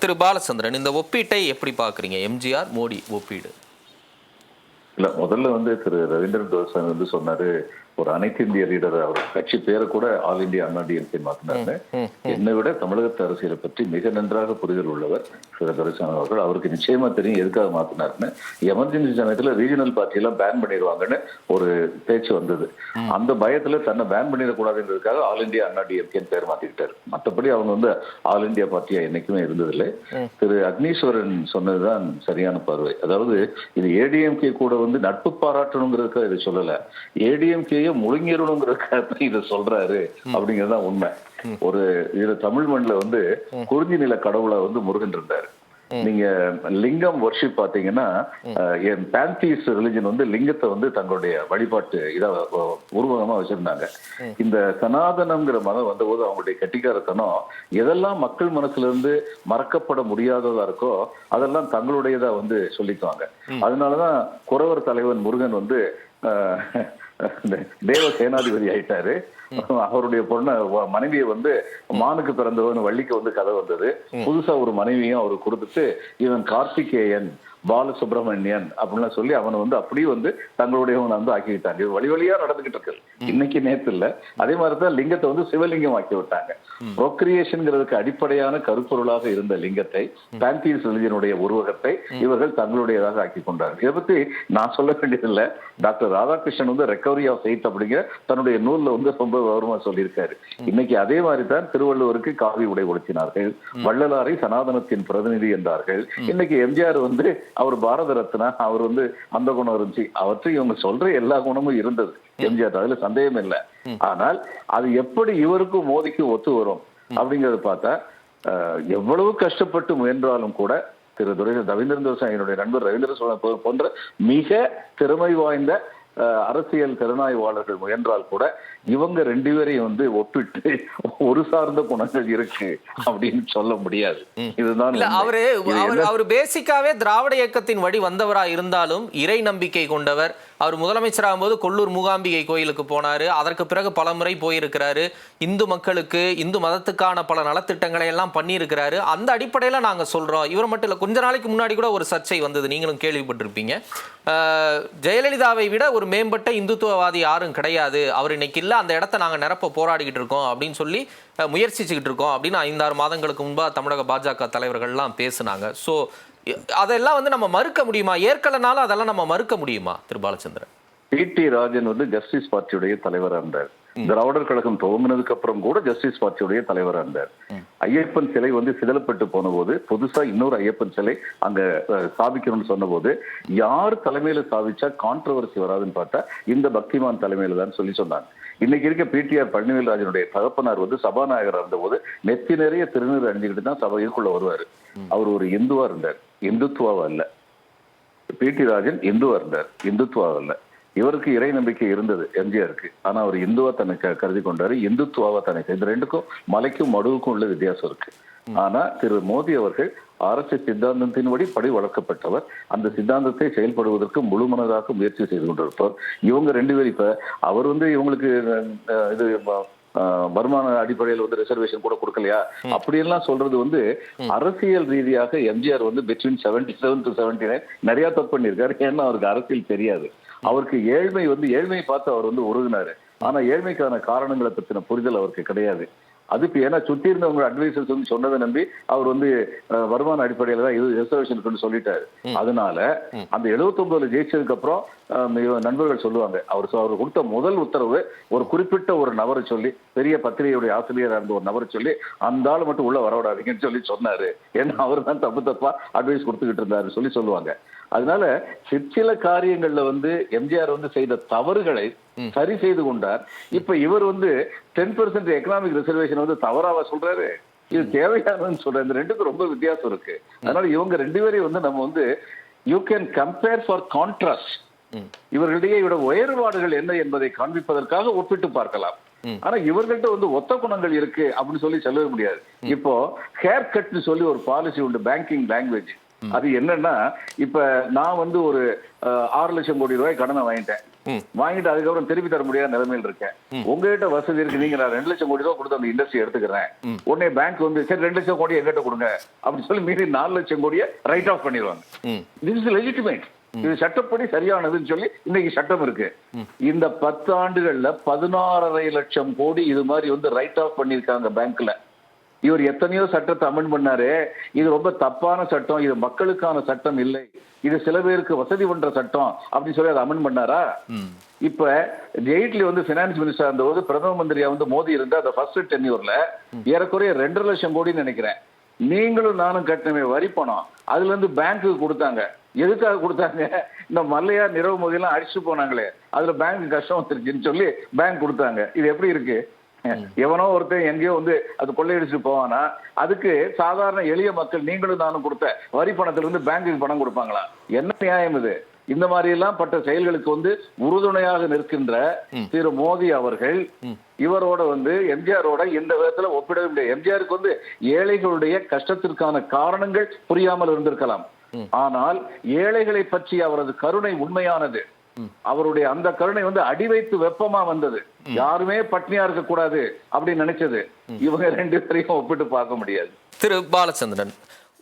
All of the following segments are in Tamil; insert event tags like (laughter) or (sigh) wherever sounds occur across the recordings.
திரு பாலச்சந்திரன் இந்த ஒப்பீட்டை எப்படி பார்க்குறீங்க? எம்ஜிஆர் மோடி ஒப்பீடு. இல்ல முதல்ல வந்து திரு ரவீந்திரன் தோசன் வந்து சொன்னாரு ஒரு அனைத்து இந்திய லீடர் அவர் கட்சி பேரை கூட ஆல் இந்தியா அண்ணா டிஎம்கே மாத்தினாரு என்னை விட தமிழகத்து அரசியலை பற்றி மிக நன்றாக புரிதல் உள்ளவர் துரைசாமி அவர்கள். அவருக்கு நிச்சயமா தெரியும் எதுக்காக மாத்தினாருன்னு. எமர்ஜென்சி சமயத்துல ரீஜனல் பார்ட்டி எல்லாம் பேன் பண்ணிடுவாங்கன்னு ஒரு பேச்சு வந்தது. அந்த பயத்துல தன்னை பேன் பண்ணிடக்கூடாதுன்றதுக்காக ஆல் இந்தியா அண்ணா டிஎம்கே பேர் மாத்திக்கிட்டாரு. மற்றபடி அவங்க வந்து ஆல் இந்தியா பார்ட்டியா என்னைக்குமே இருந்ததில்லை. திரு அக்னீஸ்வரன் சொன்னதுதான் சரியான பார்வை. அதாவது இது ஏடிஎம்கே கூட வந்து நட்பு பாராட்டணுங்கிறதுக்காக இதை சொல்லல. ஏடிஎம்கேயே முழுங்கிடணுங்கிறதுக்காக இதை சொல்றாரு அப்படிங்கிறது தான் உண்மை. ஒரு இது தமிழ் மண்ணில் வந்து குறிஞ்சி நில கடவுளை வந்து முருகன் இருந்தாரு. நீங்க லிங்கம் வர்ஷிப் பாத்தீங்கன்னா என் பேந்திஸ் ரிலிஜன் வந்து லிங்கத்தை வந்து தங்களுடைய வழிபாட்டு இத உருவகமா வச்சிருந்தாங்க. இந்த சனாதனம்ங்கிற மதம் வந்தபோது அவங்களுடைய கட்டிக்காரத்தனம் எதெல்லாம் மக்கள் மனசுல இருந்து மறக்கப்பட முடியாததா இருக்கோ அதெல்லாம் தங்களுடையதா வந்து சொல்லிக்குவாங்க. அதனாலதான் குறவர் தலைவன் முருகன் வந்து (laughs) தேவ சேனாதிபதி ஆயிட்டாரு. அவருடைய பொண்ண மனைவியை வந்து மானுக்கு பிறந்தவன் வள்ளிக்கு வந்து கதை வந்தது. புதுசா ஒரு மனைவியும் அவருக்கு கொடுத்துட்டு இவன் கார்த்திகேயன் பாலசுப்ரமணியன் அப்படின்லாம் சொல்லி அவனை வந்து அப்படியே வந்து தங்களுடையவனை வந்து ஆக்கிவிட்டாங்க. இது வழி வழியா நடந்துகிட்டு இருக்கு. இன்னைக்கு நேத்து இல்ல. அதே மாதிரி தான் லிங்கத்தை வந்து சிவலிங்கம் ஆக்கி விட்டாங்க. ப்ரோக்ரியேஷன்ங்கிறதுக்கு அடிப்படையான கருப்பொருளாக இருந்த லிங்கத்தை பேந்தியஸ் ரிலிஜனுடைய உருவகத்தை இவர்கள் தங்களுடையதாக ஆக்கி கொண்டார்கள். இதை பத்தி நான் சொல்ல வேண்டியதில்லை. டாக்டர் ராதாகிருஷ்ணன் வந்து ரெக்கவரி ஆஃப் எய்த் அப்படிங்கிற தன்னுடைய நூல்ல வந்து ரொம்ப விவரமா சொல்லியிருக்காரு. இன்னைக்கு அதே மாதிரி தான் திருவள்ளுவருக்கு காவி உடை உடுத்தினார்கள். வள்ளலாரை சனாதனத்தின் பிரதிநிதி என்றார்கள். இன்னைக்கு எம்ஜிஆர் வந்து அவர் பாரத ரத்னா அவர் வந்து அந்த குணம் இருந்துச்சு. அவற்றை இவங்க சொல்ற எல்லா குணமும் இருந்தது. எம்ஜிஆர் அதுல சந்தேகம் இல்லை. ஆனால் அது எப்படி இவருக்கும் மோதிக்கும் ஒத்து வரும் அப்படிங்கறத பார்த்தா அஹ், எவ்வளவு கஷ்டப்பட்டு முயன்றாலும் கூட திரு துரை ரவீந்திரன் விவசாயினுடைய நண்பர் ரவீந்திர சோழன் போன்ற மிக திறமை வாய்ந்த அரசியல் திறனாய்வாளர்கள் முயன்றால் கூட இவங்க ரெண்டு பேரையும் வந்து ஒப்பிட்டு ஒரு சார்ந்த குணங்கள் இருக்கு அப்படின்னு சொல்ல முடியாது. இதுதான். அவரு அவர் பேசிக்காவே திராவிட இயக்கத்தின் வழி வந்தவரா இருந்தாலும் இறை நம்பிக்கை கொண்டவர் அவர் முதலமைச்சராகும் போது கொல்லூர் மூகாம்பிகை கோயிலுக்கு போனார். அதற்கு பிறகு பல முறை போயிருக்கிறாரு. இந்து மக்களுக்கு இந்து மதத்துக்கான பல நலத்திட்டங்களை எல்லாம் பண்ணியிருக்கிறாரு. அந்த அடிப்படையில் நாங்கள் சொல்கிறோம் இவர் மட்டும் இல்லை கொஞ்ச நாளைக்கு முன்னாடி கூட ஒரு சர்ச்சை வந்தது. நீங்களும் கேள்விப்பட்டிருப்பீங்க. ஜெயலலிதாவை விட ஒரு மேம்பட்ட இந்துத்துவவாதி யாரும் கிடையாது. அவர் இன்னைக்கு இல்லை அந்த இடத்த நாங்கள் நிரப்ப போராடிக்கிட்டு இருக்கோம் அப்படின்னு சொல்லி முயற்சிச்சுக்கிட்டு இருக்கோம் அப்படின்னு ஐந்தாறு மாதங்களுக்கு முன்பாக தமிழக பாஜக தலைவர்கள்லாம் பேசுனாங்க. ஸோ அதெல்லாம் வந்து நம்ம மறுக்க முடியுமா? ஏற்கலனாலும் அதெல்லாம் நம்ம மறுக்க முடியுமா திரு பாலச்சந்திரன்? பி டி ராஜன் வந்து ஜஸ்டிஸ் பார்ட்டியுடைய தலைவரா இருந்தார் திராவிடர் கழகம் துவங்கினதுக்கு அப்புறம் கூட ஜஸ்டிஸ் பார்ட்டியுடைய தலைவரா இருந்தார் ஐயப்பன் சிலை வந்து சிதலப்பட்டு போன போது புதுசா இன்னொரு ஐயப்பன் சிலை அங்க அஹ், ஸ்தாபிக்கணும்னு சொன்னபோது யார் தலைமையில ஸ்தாபிச்சா கான்ட்ரவர்சி வராதுன்னு பார்த்தா இந்த பக்திமான் தலைமையில தான் சொல்லி சொன்னாங்க. இன்னைக்கு இருக்க பிடிஆர் பழனிவேல்ராஜனுடைய தகப்பனார் வந்து சபாநாயகர் இருந்தபோது நெத்தி நிறைய திருநீர் அணிஞ்சுக்கிட்டு தான் சபை இதுக்குள்ள வருவாரு அவர் ஒரு இந்துவா இருந்தார். இந்துத்துவாவா இல்ல பிடி ராஜன் இந்துவா இருந்தார் இந்துத்துவா இல்ல இவருக்கு இறை நம்பிக்கை இருந்தது எம்ஜிஆருக்கு. ஆனா அவர் இந்துவா தன்னை கருதி கொண்டாரு இந்துத்துவாவா தன்னை இந்த ரெண்டுக்கும் மலைக்கும் மடுவுக்கும் உள்ள வித்தியாசம் இருக்கு. ஆனா திரு. மோடி அவர்கள் அரசியல் சித்தாந்தத்தின்படி படி வளர்க்கப்பட்டவர் அந்த சித்தாந்தத்தை செயல்படுவதற்கு முழுமனதாக முயற்சி செய்து கொண்டிருப்பார் இவங்க ரெண்டு பேரும் இப்ப அவர் வந்து இவங்களுக்கு இது வருமான அடிப்படையில் வந்து ரிசர்வேஷன் கூட கொடுக்கலையா? அப்படியெல்லாம் சொல்றது வந்து அரசியல் ரீதியாக எம்ஜிஆர் வந்து between seventy seven to seventy nine நிறைய தப்பு பண்ணியிருக்காரு. ஏன்னா அவருக்கு அரசியல் தெரியாது. அவருக்கு ஏழ்மை வந்து ஏழ்மையை பார்த்து அவர் வந்து உருகினாரு. ஆனா ஏழ்மைக்கான காரணங்களை பத்தின புரிதல் அவருக்கு கிடையாது. அதுக்கு ஏன்னா சுத்தி இருந்தவங்க அட்வைசர்ஸ் வந்து சொன்னதை நம்பி அவர் வந்து வருமான அடிப்படையில தான் இது ரிசர்வேஷன் இருக்குன்னு சொல்லிட்டாரு. அதனால அந்த 79 ஜெயிச்சதுக்கு அப்புறம் நண்பர்கள் சொல்லுவாங்க. அவர் அவர் கொடுத்த முதல் உத்தரவு ஒரு குறிப்பிட்ட ஒரு நபரை சொல்லி பெரிய பத்திரிகையுடைய ஆசிரியராக இருந்த ஒரு நபரை சொல்லி அந்த ஆள் மட்டும் உள்ள வரவிடாதீங்கன்னு சொல்லி சொன்னாரு. ஏன்னா அவர் தான் தப்பு தப்பா அட்வைஸ் கொடுத்துக்கிட்டு இருந்தாரு சொல்லி சொல்லுவாங்க. அதனால சிற்சில காரியங்கள்ல வந்து எம்ஜிஆர் வந்து செய்த தவறுகளை சரி செய்து கொண்டார். இப்ப இவர் வந்து டென் பெர்சென்ட் எக்கனாமிக் ரிசர்வேஷன் வந்து தவறாவா சொல்றாரு? இது தேவையானதுன்னு சொல்ற இந்த ரெண்டுக்கும் ரொம்ப வித்தியாசம் இருக்கு. அதனால இவங்க ரெண்டு பேரையும் வந்து நம்ம வந்து you can compare for contrast இவர்களிடையே இவட உயர்வாடுகள் என்ன என்பதை காண்பிப்பதற்காக ஒப்பிட்டு பார்க்கலாம். ஆனா இவர்கள்ட்ட வந்து ஒத்த குணங்கள் இருக்கு அப்படின்னு சொல்லி சொல்லவே முடியாது. இப்போ ஹேர் கட்னு சொல்லி ஒரு பாலிசி உண்டு பேங்கிங் லாங்குவேஜ் அது என்னன்னா இப்ப நான் வந்து ஒரு ஆறு லட்சம் கோடி ரூபாய் கடனை வாங்கிட்டேன். வாங்கிட்டு அதுக்கப்புறம் திருப்பி தர முடியாத நிலைமையில் இருக்கேன். உங்ககிட்ட வசதி இருக்கு நீங்க நான் ரெண்டு லட்சம் கோடி ரூபாய் கொடுத்து அந்த இண்டஸ்ட்ரி எடுத்துக்கிறேன். உடனே பேங்க் வந்து சரி ரெண்டு லட்சம் கோடி எங்கிட்ட கொடுங்க. அப்படின்னு சொல்லி மீறி நாலு லட்சம் கோடியை ரைட் ஆஃப் பண்ணிடுவாங்க. திஸ் இஸ் லெஜிட்டிமேட் இது சட்டப்படி சரியானதுன்னு சொல்லி இன்னைக்கு சட்டம் இருக்கு. இந்த பத்து ஆண்டுகள்ல பதினாறரை லட்சம் கோடி இது மாதிரி வந்து ரைட் ஆஃப் பண்ணிருக்காங்க பேங்க்ல இவர் எத்தனையோ சட்டத்தை அமெண்ட் பண்ணாரு. இது ரொம்ப தப்பான சட்டம். இது மக்களுக்கான சட்டம் இல்லை. இது சில பேருக்கு வசதி பண்ற சட்டம் அப்படின்னு சொல்லி அதை அமெண்ட் பண்ணாரா? இப்ப ஜெயிட்லி வந்து பினான்ஸ் மினிஸ்டர் இருந்தபோது பிரதம மந்திரியா வந்து மோடி இருந்த அந்த ஃபர்ஸ்ட் டென்யூர்ல ஏறக்குறைய ரெண்டரை லட்சம் கோடின்னு நினைக்கிறேன். நீங்களும் நானும் கட்டினமே வரி பணம். அதுல இருந்து பேங்க்குக்கு கொடுத்தாங்க. எதுக்காக கொடுத்தாங்க? இந்த மல்லையா நிறவு மோதியெல்லாம் அடிச்சுட்டு போனாங்களே. அதுல பேங்க் கஷ்டம் வந்துருச்சுன்னு சொல்லி பேங்க் கொடுத்தாங்க. இது எப்படி இருக்கு? எவனோ ஒருத்தன் எங்கேயோ வந்து அது கொள்ளையடிச்சுட்டு போவானா அதுக்கு சாதாரண எளிய மக்கள் நீங்களும் நானும் கொடுத்த வரி பணத்துல இருந்து பேங்குக்கு பணம் கொடுப்பாங்களா? என்ன நியாயம் இது? இந்த மாதிரி எல்லாம் பட்ட செயல்களுக்கு வந்து உறுதுணையாக நிற்கின்ற திரு மோடி அவர்கள் இவரோட வந்து எம்ஜிஆரோட இந்த விதத்துல ஒப்பிடவே முடியாது. எம்ஜிஆருக்கு வந்து ஏழைகளுடைய கஷ்டத்திற்கான காரணங்கள் புரியாமல் இருந்திருக்கலாம். ஆனால் ஏழைகளை பற்றி அவரது கருணை உண்மையானது. அவருடைய அந்த கருணை வந்து அடி வைத்து வெப்பமா வந்தது. யாருமே பட்னியா இருக்க கூடாது அப்படின்னு நினைச்சது. இவங்க ரெண்டு பேரையும் ஒப்பிட்டு பார்க்க முடியாது. திரு பாலச்சந்திரன்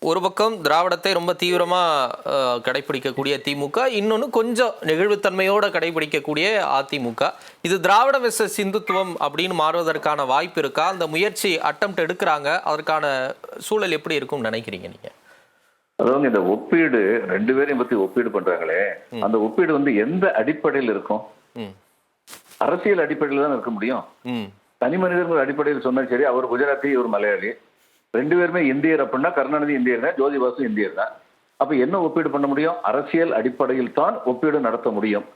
ஒரு பக்கம் திராவிடத்தை ரொம்ப தீவிரமா அஹ், கடைபிடிக்கக்கூடிய திமுக இன்னொன்னு கொஞ்சம் நெகிழ்வுத்தன்மையோட கடைபிடிக்கக்கூடிய அதிமுக. இது திராவிட வெர்சஸ் இந்துத்துவம் அப்படின்னு மாறுவதற்கான வாய்ப்பு இருக்கா? அந்த முயற்சி அட்டம்ப்ட் எடுக்கிறாங்க. அதற்கான சூழல் எப்படி இருக்கும்னு நினைக்கிறீங்க நீங்க? அதாவது இந்த ஒப்பீடு ரெண்டு பேரையும் பத்தி ஒப்பீடு பண்றாங்களே அந்த ஒப்பீடு வந்து எந்த அடிப்படையில் இருக்கும்? அரசியல் அடிப்படையில் தான் இருக்க முடியும்? தனி மனிதர்கள் அடிப்படையில் சொன்னா சரி அவர் குஜராத்தி இவர் மலையாளி. ரெண்டு பேருமே இந்தியர் அப்படின்னா கருணாநிதி இந்தியர் தான் ஜோதி பாசு இந்தியர் தான். அப்ப என்ன ஒப்பீடு பண்ண முடியும்? அரசியல் அடிப்படையில் தான் ஒப்பீடு நடத்த முடியும்.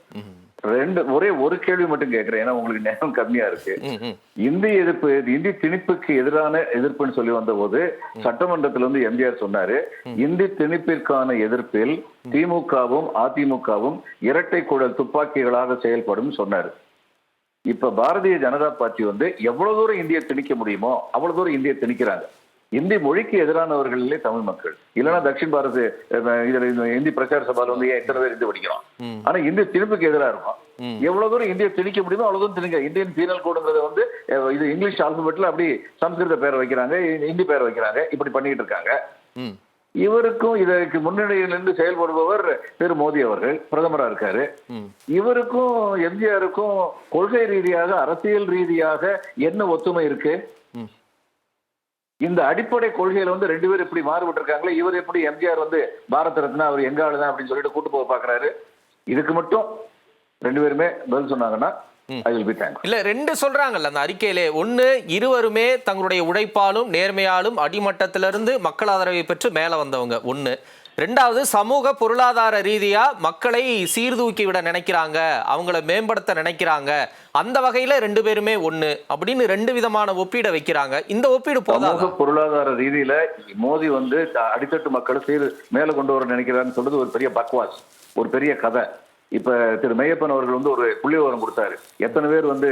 ரெண்டு ஒரே ஒரு கேள்வி மட்டும் கேட்கிறேன். ஏன்னா உங்களுக்கு நேரம் கம்மியா இருக்கு. ம் ம். இந்தி எதிர்ப்பு இந்தி திணிப்புக்கு எதிரான எதிர்ப்புன்னு சொல்லி வந்தபோது சட்டமன்றத்தில் வந்து எம்ஜிஆர் சொன்னாரு இந்தி திணிப்பிற்கான எதிர்ப்பில் திமுகவும் அதிமுகவும் இரட்டை குழல் துப்பாக்கிகளாக செயல்படும் சொன்னாரு. இப்ப பாரதிய ஜனதா பார்ட்டி வந்து எவ்வளவு தூரம் இந்திய திணிக்க முடியுமோ அவ்வளவு தூரம் இந்திய திணிக்கிறாங்க. இந்தி மொழிக்கு எதிரானவர்களே தமிழ் மக்கள். இல்லைன்னா தட்சிண் பாரத் இதுல இந்த இந்தி பிரச்சார சபால வந்து ஏன் எத்தனை பேர் இந்தி படிக்கிறோம். ஆனா இந்தி திணிப்புக்கு எதிரா இருக்கும். எவ்வளவு தூரம் இந்திய திணிக்க முடியுமோ அவ்வளவு தூரம் திணிக்க இந்தியன் பீனல் கோடுங்கிறது வந்து இது இங்கிலீஷ் ஆல்பபெட்ல அப்படி சம்ஸ்கிருத பேரை வைக்கிறாங்க ஹிந்தி பேரை வைக்கிறாங்க இப்படி பண்ணிட்டு இருக்காங்க. இவருக்கும் இதற்கு முன்னணியில் நின்று செயல்படுபவர் திரு மோடி அவர்கள் பிரதமரா இருக்காரு. இவருக்கும் எம்ஜிஆருக்கும் கொள்கை ரீதியாக அரசியல் ரீதியாக என்ன ஒத்துமை இருக்கு. இந்த அடிப்படை கொள்கையில வந்து ரெண்டு பேரும் இப்படி மாறுபட்டு இருக்காங்களே இவர் எப்படி எம்ஜிஆர் வந்து பாரத ரத்னா அவர் எங்க ஆளுதான் அப்படின்னு சொல்லிட்டு கூட்டு போக பாக்குறாரு இதுக்கு மட்டும் ரெண்டு பேருமே பதில் சொன்னாங்கன்னா இல்ல ரெண்டு சொல்றாங்கல்ல அந்த அறிக்கையிலே. ஒண்ணு இருவருமே தங்களுடைய உழைப்பாலும் நேர்மையாலும் அடிமட்டத்திலிருந்து மக்கள் ஆதரவை பெற்று மேல வந்தவங்க. ஒண்ணு ரெண்டாவது சமூக பொருளாதார ரீதியா மக்களை சீர்தூக்கி விட நினைக்கிறாங்க. அவங்கள மேம்படுத்த நினைக்கிறாங்க. அந்த வகையில ரெண்டு பேருமே ஒண்ணு அப்படின்னு ரெண்டு விதமான ஒப்பீடை வைக்கிறாங்க. இந்த ஒப்பீடு சமூக பொருளாதார ரீதியில மோதி வந்து த- அடித்தட்டு மக்களை சீர் மேல கொண்டு வர நினைக்கிறான்னு சொல்றது ஒரு பெரிய பக்வாஸ் ஒரு பெரிய கதை. இப்ப திரு மெய்யப்பன் அவர்கள் வந்து ஒரு புள்ளி விவரம் கொடுத்தாரு. எத்தனை பேர் வந்து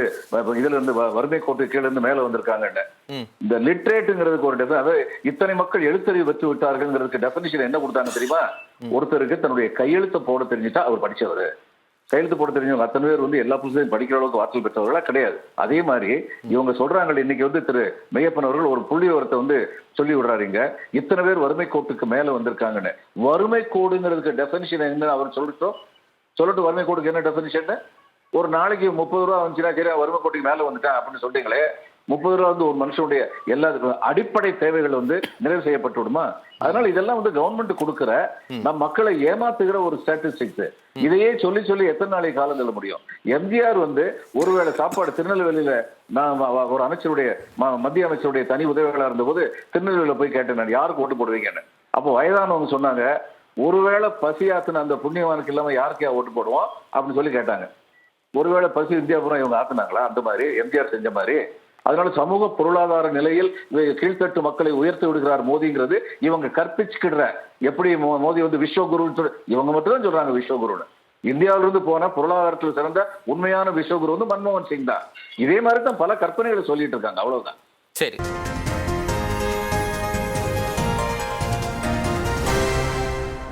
இதுல இருந்து வறுமை கோட்டு கீழ இருந்து மேல வந்திருக்காங்கன்னு. இந்த லிட்ரேட்டுங்கிறதுக்கு ஒரு அதாவது இத்தனை மக்கள் எழுத்தறிவு பெற்று விட்டார்கள்ங்கிறதுக்கு டெஃபினிஷன் என்ன கொடுத்தாங்க தெரியுமா? ஒருத்தருக்கு தன்னுடைய கையெழுத்தை போட தெரிஞ்சுட்டா அவர் படிச்சவர். கையெழுத்து போட தெரிஞ்சவங்க அத்தனை பேர் வந்து எல்லா புதுசையும் படிக்கிற அளவுக்கு ஆற்றல் பெற்றவர்களா கிடையாது. அதே மாதிரி இவங்க சொல்றாங்க இன்னைக்கு வந்து திரு மெய்யப்பன் அவர்கள் ஒரு புள்ளி விவரத்தை வந்து சொல்லி விடுறாருங்க இத்தனை பேர் வறுமை கோட்டுக்கு மேல வந்திருக்காங்கன்னு. வறுமை கோடுங்கிறதுக்கு டெஃபினிஷன் என்ன அவர் சொல்லட்டும்? சொல்லட்டும் வறுமை கோடுக்கு என்ன டெஃபினிஷன் ஒரு நாளைக்கு முப்பது ரூபா வந்துச்சுன்னா சரி வறுமை கோட்டுக்கு மேல வந்துட்டான் அப்படின்னு சொல்றீங்களே முப்பது ரூபா வந்து ஒரு மனுஷனுடைய எல்லா அடிப்படை தேவைகள் வந்து நிறைவு செய்யப்பட்டு விடுமா? அதனால இதெல்லாம் வந்து கவர்மெண்ட் கொடுக்கிற நம் மக்களை ஏமாத்துகிற ஒரு ஸ்டாட்டிஸ்டிக்ஸ் இதையே சொல்லி சொல்லி எத்தனை நாளைக்கு காலம் தள்ள முடியும்? எம்ஜிஆர் வந்து ஒருவேளை சாப்பாடு திருநெல்வேலியில நான் ஒரு அமைச்சருடைய மத்திய அமைச்சருடைய தனி உதவிகளா இருந்தபோது திருநெல்வேலியில போய் கேட்டேன் யாருக்கு ஓட்டு போடுவீங்கன்னு? அப்போ வயதானவங்க சொன்னாங்க ஒருவேளை பசி ஆத்துன அந்த புண்ணியவானுக்கு இல்லாம யாருக்கே ஓட்டு போடுவோம்? அப்படின்னு சொல்லி கேட்டாங்க. ஒருவேளை பசி இந்தியாபுரம் இவங்க ஆத்துனாங்களா? அந்த மாதிரி எம்ஜிஆர் செஞ்ச மாதிரி. அதனால சமூக பொருளாதார நிலையில் கீழ்த்தட்டு மக்களை உயர்த்தி விடுகிறார் மோடிங்கிறது இவங்க கற்பிச்சுக்கிடுற. எப்படி மோதி மோடி வந்து விஸ்வகுருன்னு சொல்லி இவங்க மட்டும் தான் சொல்றாங்க விஸ்வகுருன்னு. இந்தியாவில இருந்து போன பொருளாதாரத்தில் சிறந்த உண்மையான விஸ்வகுரு வந்து மன்மோகன் சிங் தான். இதே மாதிரி தான் பல கற்பனைகளை சொல்லிட்டு இருக்காங்க. அவ்வளவுதான். சரி.